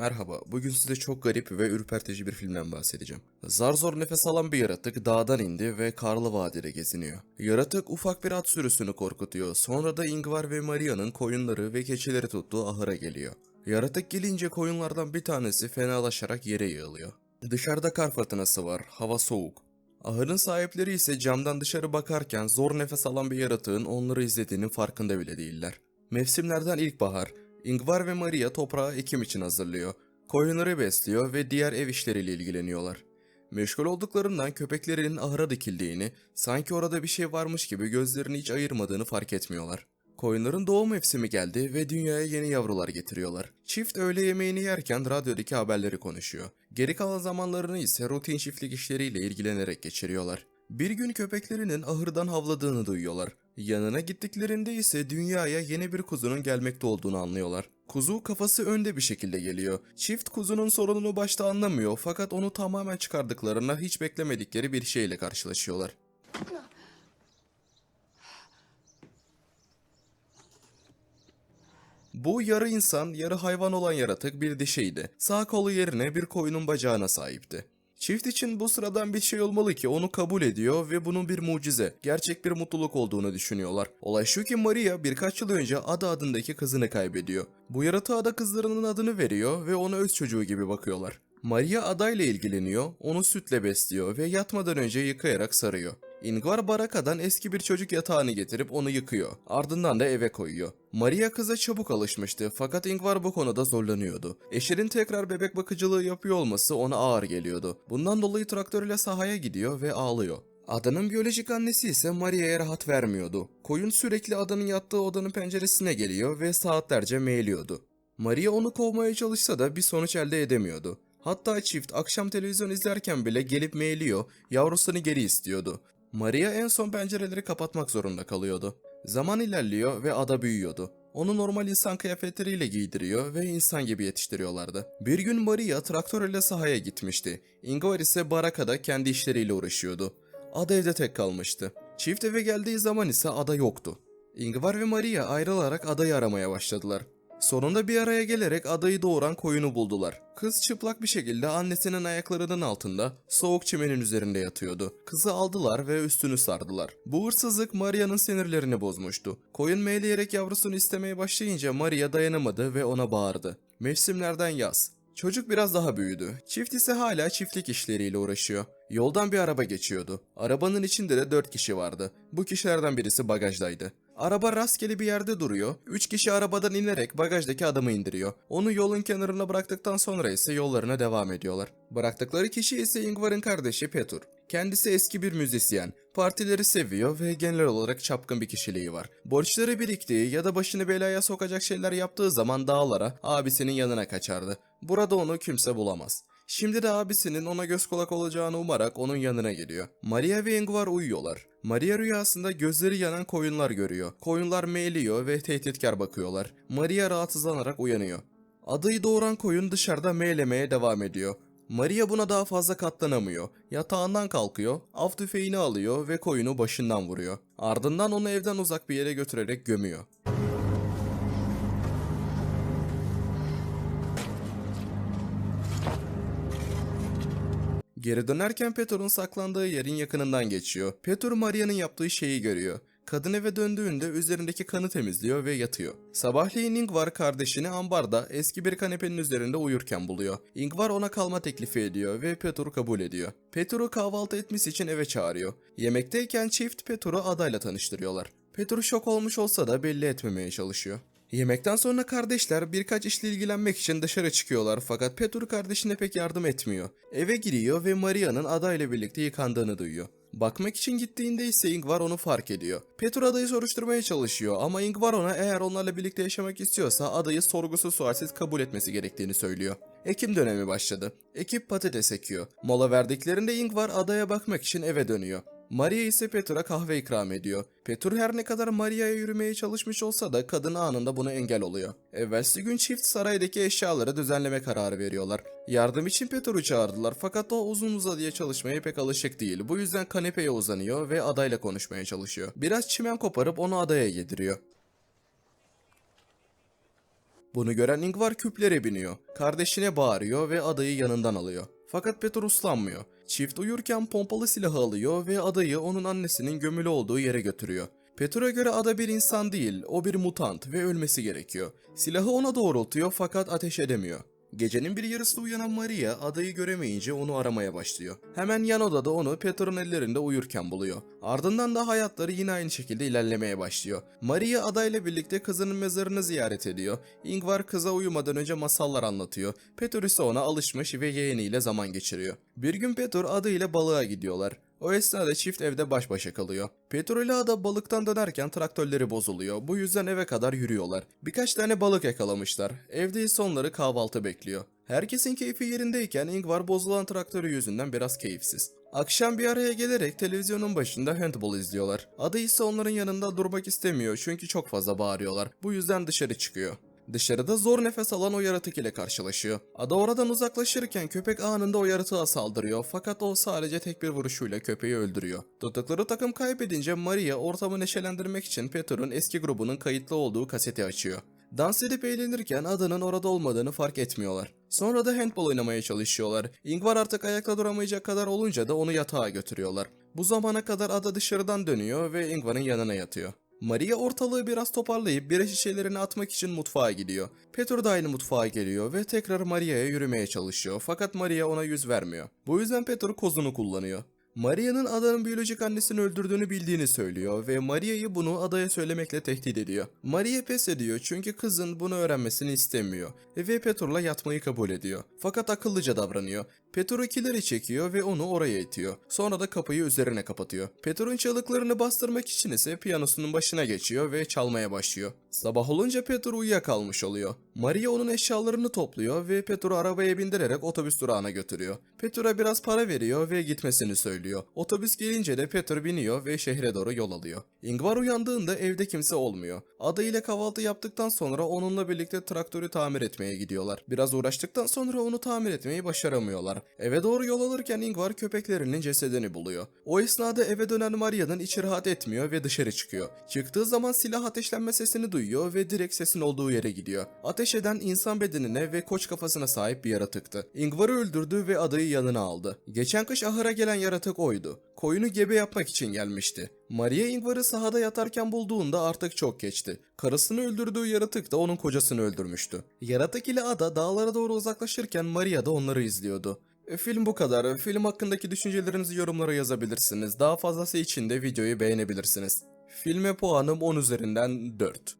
Merhaba, bugün size çok garip ve ürpertici bir filmden bahsedeceğim. Zar zor nefes alan bir yaratık dağdan indi ve karlı vadide geziniyor. Yaratık ufak bir at sürüsünü korkutuyor, sonra da Ingvar ve Maria'nın koyunları ve keçileri tuttuğu ahıra geliyor. Yaratık gelince koyunlardan bir tanesi fenalaşarak yere yığılıyor. Dışarıda kar fırtınası var, hava soğuk. Ahırın sahipleri ise camdan dışarı bakarken zor nefes alan bir yaratığın onları izlediğinin farkında bile değiller. Mevsimlerden ilkbahar, Ingvar ve Maria toprağı ekim için hazırlıyor. Koyunları besliyor ve diğer ev işleriyle ilgileniyorlar. Meşgul olduklarından köpeklerinin ahıra dikildiğini, sanki orada bir şey varmış gibi gözlerini hiç ayırmadığını fark etmiyorlar. Koyunların doğum mevsimi geldi ve dünyaya yeni yavrular getiriyorlar. Çift öğle yemeğini yerken radyodaki haberleri konuşuyor. Geri kalan zamanlarını ise rutin çiftlik işleriyle ilgilenerek geçiriyorlar. Bir gün köpeklerinin ahırdan havladığını duyuyorlar. Yanına gittiklerinde ise dünyaya yeni bir kuzunun gelmekte olduğunu anlıyorlar. Kuzu kafası önde bir şekilde geliyor. Çift kuzunun sorununu başta anlamıyor fakat onu tamamen çıkardıklarına hiç beklemedikleri bir şeyle karşılaşıyorlar. Bu yarı insan, yarı hayvan olan yaratık bir dişiydi. Sağ kolu yerine bir koyunun bacağına sahipti. Çift için bu sıradan bir şey olmalı ki onu kabul ediyor ve bunun bir mucize, gerçek bir mutluluk olduğunu düşünüyorlar. Olay şu ki Maria birkaç yıl önce Ada adındaki kızını kaybediyor. Bu yaratığa da kızlarının adını veriyor ve ona öz çocuğu gibi bakıyorlar. Maria adayla ilgileniyor, onu sütle besliyor ve yatmadan önce yıkayarak sarıyor. Ingvar barakadan eski bir çocuk yatağını getirip onu yıkıyor. Ardından da eve koyuyor. Maria kıza çabuk alışmıştı fakat Ingvar bu konuda zorlanıyordu. Eşinin tekrar bebek bakıcılığı yapıyor olması ona ağır geliyordu. Bundan dolayı traktörle sahaya gidiyor ve ağlıyor. Adanın biyolojik annesi ise Maria'ya rahat vermiyordu. Koyun sürekli adanın yattığı odanın penceresine geliyor ve saatlerce meyliyordu. Maria onu kovmaya çalışsa da bir sonuç elde edemiyordu. Hatta çift akşam televizyon izlerken bile gelip meyliyor, yavrusunu geri istiyordu. Maria en son pencereleri kapatmak zorunda kalıyordu. Zaman ilerliyor ve ada büyüyordu. Onu normal insan kıyafetleriyle giydiriyor ve insan gibi yetiştiriyorlardı. Bir gün Maria traktör ile sahaya gitmişti. Ingvar ise barakada kendi işleriyle uğraşıyordu. Ada evde tek kalmıştı. Çift eve geldiği zaman ise ada yoktu. Ingvar ve Maria ayrılarak adayı aramaya başladılar. Sonunda bir araya gelerek adayı doğuran koyunu buldular. Kız çıplak bir şekilde annesinin ayaklarının altında soğuk çimenin üzerinde yatıyordu. Kızı aldılar ve üstünü sardılar. Bu hırsızlık Maria'nın sinirlerini bozmuştu. Koyun meyleyerek yavrusunu istemeye başlayınca Maria dayanamadı ve ona bağırdı. Mevsimlerden yaz. Çocuk biraz daha büyüdü. Çift ise hala çiftlik işleriyle uğraşıyor. Yoldan bir araba geçiyordu. Arabanın içinde de 4 kişi vardı. Bu kişilerden birisi bagajdaydı. Araba rastgele bir yerde duruyor. 3 kişi arabadan inerek bagajdaki adamı indiriyor. Onu yolun kenarına bıraktıktan sonra ise yollarına devam ediyorlar. Bıraktıkları kişi ise Ingvar'ın kardeşi Petur. Kendisi eski bir müzisyen. Partileri seviyor ve genel olarak çapkın bir kişiliği var. Borçları biriktiği ya da başını belaya sokacak şeyler yaptığı zaman dağlara, abisinin yanına kaçardı. Burada onu kimse bulamaz. Şimdi de abisinin ona göz kulak olacağını umarak onun yanına geliyor. Maria ve Ingvar uyuyorlar. Maria rüyasında gözleri yanan koyunlar görüyor. Koyunlar meyliyor ve tehditkar bakıyorlar. Maria rahatsızlanarak uyanıyor. Adayı doğuran koyun dışarıda meylemeye devam ediyor. Maria buna daha fazla katlanamıyor. Yatağından kalkıyor, av tüfeğini alıyor ve koyunu başından vuruyor. Ardından onu evden uzak bir yere götürerek gömüyor. Geri dönerken Petor'un saklandığı yerin yakınından geçiyor. Petor Maria'nın yaptığı şeyi görüyor. Kadın eve döndüğünde üzerindeki kanı temizliyor ve yatıyor. Sabahleyin Ingvar kardeşini ambarda eski bir kanepenin üzerinde uyurken buluyor. Ingvar ona kalma teklifi ediyor ve Petor'u kabul ediyor. Petor'u kahvaltı etmesi için eve çağırıyor. Yemekteyken çift Petor'u adayla tanıştırıyorlar. Petor şok olmuş olsa da belli etmemeye çalışıyor. Yemekten sonra kardeşler birkaç işle ilgilenmek için dışarı çıkıyorlar fakat Petur kardeşine pek yardım etmiyor. Eve giriyor ve Maria'nın adayla birlikte yıkandığını duyuyor. Bakmak için gittiğinde ise Ingvar onu fark ediyor. Petur adayı soruşturmaya çalışıyor ama Ingvar ona eğer onlarla birlikte yaşamak istiyorsa adayı sorgusuz sualsiz kabul etmesi gerektiğini söylüyor. Ekim dönemi başladı. Ekip patates ekiyor. Mola verdiklerinde Ingvar adaya bakmak için eve dönüyor. Maria ise Petur'a kahve ikram ediyor. Petur her ne kadar Maria'ya yürümeye çalışmış olsa da kadın anında buna engel oluyor. Evvelsi gün çift saraydaki eşyaları düzenleme kararı veriyorlar. Yardım için Petur'u çağırdılar fakat o uzun uzadıya çalışmaya pek alışık değil. Bu yüzden kanepeye uzanıyor ve adayla konuşmaya çalışıyor. Biraz çimen koparıp onu adaya yediriyor. Bunu gören Ingvar küplere biniyor. Kardeşine bağırıyor ve adayı yanından alıyor. Fakat Peter uslanmıyor. Çift uyurken pompalı silahı alıyor ve adayı onun annesinin gömülü olduğu yere götürüyor. Peter'a göre ada bir insan değil, o bir mutant ve ölmesi gerekiyor. Silahı ona doğrultuyor fakat ateş edemiyor. Gecenin bir yarısında uyanan Maria adayı göremeyince onu aramaya başlıyor. Hemen yan odada onu Peter'ın ellerinde uyurken buluyor. Ardından da hayatları yine aynı şekilde ilerlemeye başlıyor. Maria adayla birlikte kızının mezarını ziyaret ediyor. Ingvar kıza uyumadan önce masallar anlatıyor. Peter ise ona alışmış ve yeğeniyle zaman geçiriyor. Bir gün Peter adayla balığa gidiyorlar. O esnada çift evde baş başa kalıyor. Petro ile Ada balıktan dönerken traktörleri bozuluyor. Bu yüzden eve kadar yürüyorlar. Birkaç tane balık yakalamışlar. Evde ise onları kahvaltı bekliyor. Herkesin keyfi yerindeyken Ingvar bozulan traktörü yüzünden biraz keyifsiz. Akşam bir araya gelerek televizyonun başında handball izliyorlar. Ada ise onların yanında durmak istemiyor çünkü çok fazla bağırıyorlar. Bu yüzden dışarı çıkıyor. Dışarıda zor nefes alan o yaratık ile karşılaşıyor. Ada oradan uzaklaşırken köpek anında o yaratığa saldırıyor fakat o sadece tek bir vuruşuyla köpeği öldürüyor. Tuttukları takım kaybedince Maria ortamı neşelendirmek için Peter'ın eski grubunun kayıtlı olduğu kaseti açıyor. Dans edip eğlenirken Ada'nın orada olmadığını fark etmiyorlar. Sonra da handball oynamaya çalışıyorlar. Ingvar artık ayakta duramayacak kadar olunca da onu yatağa götürüyorlar. Bu zamana kadar Ada dışarıdan dönüyor ve Ingvar'ın yanına yatıyor. Maria ortalığı biraz toparlayıp bira şişelerini atmak için mutfağa gidiyor. Peter da aynı mutfağa geliyor ve tekrar Maria'ya yürümeye çalışıyor fakat Maria ona yüz vermiyor. Bu yüzden Peter kozunu kullanıyor. Maria'nın adanın biyolojik annesini öldürdüğünü bildiğini söylüyor ve Maria'yı bunu adaya söylemekle tehdit ediyor. Maria pes ediyor çünkü kızın bunu öğrenmesini istemiyor ve Petr'la yatmayı kabul ediyor. Fakat akıllıca davranıyor. Petro ikileri çekiyor ve onu oraya itiyor. Sonra da kapıyı üzerine kapatıyor. Petro'nun çalıklarını bastırmak için ise piyanosunun başına geçiyor ve çalmaya başlıyor. Sabah olunca Petro uyuyakalmış oluyor. Maria onun eşyalarını topluyor ve Petro arabaya bindirerek otobüs durağına götürüyor. Petro'ya biraz para veriyor ve gitmesini söylüyor. Otobüs gelince de Petro biniyor ve şehre doğru yol alıyor. Ingvar uyandığında evde kimse olmuyor. Ada ile kahvaltı yaptıktan sonra onunla birlikte traktörü tamir etmeye gidiyorlar. Biraz uğraştıktan sonra onu tamir etmeyi başaramıyorlar. Eve doğru yol alırken Ingvar köpeklerinin cesedini buluyor. O esnada eve dönen Maria'nın içi rahat etmiyor ve dışarı çıkıyor. Çıktığı zaman silah ateşlenme sesini duyuyor ve direkt sesin olduğu yere gidiyor. Ateş eden insan bedenine ve koç kafasına sahip bir yaratıktı. Ingvar'ı öldürdü ve adayı yanına aldı. Geçen kış ahıra gelen yaratık oydu. Koyunu gebe yapmak için gelmişti. Maria Ingvar'ı sahada yatarken bulduğunda artık çok geçti. Karısını öldürdüğü yaratık da onun kocasını öldürmüştü. Yaratık ile Ada dağlara doğru uzaklaşırken Maria da onları izliyordu. E, Film bu kadar. Film hakkındaki düşüncelerinizi yorumlara yazabilirsiniz. Daha fazlası için de videoyu beğenebilirsiniz. Filme puanım 10 üzerinden 4.